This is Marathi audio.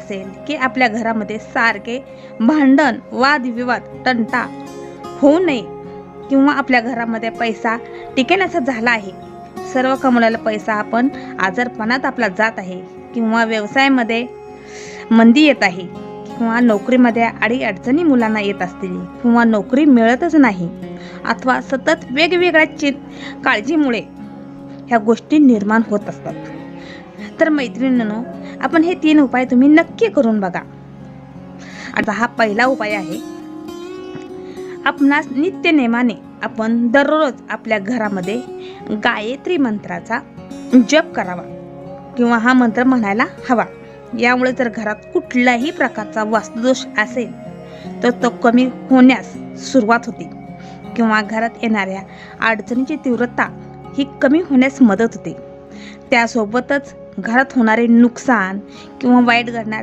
असेल की आपल्या घरामध्ये सारखे भांडण वादविवाद तंटा होऊ नये किंवा आपल्या घरामध्ये पैसा टिकेनासा झाला आहे. सर्व कमवलेला पैसा आपण आजारपणात आपला जात आहे किंवा व्यवसायामध्ये मंदी येत आहे किंवा नोकरीमध्ये अडी अडचणी मुलांना येत असतील किंवा नोकरी मिळतच नाही अथवा सतत वेगवेगळ्या चित काळजीमुळे ह्या गोष्टी निर्माण होत असतात. तर मैत्रिणींनो आपण हे तीन उपाय तुम्ही नक्की करून बघा. आता हा पहिला उपाय आहे आपणास नित्य नेमाने आपण दररोज आपल्या घरामध्ये गायत्री मंत्राचा जप करावा किंवा हा मंत्र म्हणायला हवा. यामुळे जर घरात कुठल्याही प्रकारचा वास्तुदोष असेल तर तो कमी होण्यास सुरुवात होते किंवा घरात येणाऱ्या अडचणीची तीव्रता ही कमी होण्यास मदत होते. त्यासोबतच घरात होणारे नुकसान किंवा वाईट घडणाऱ्या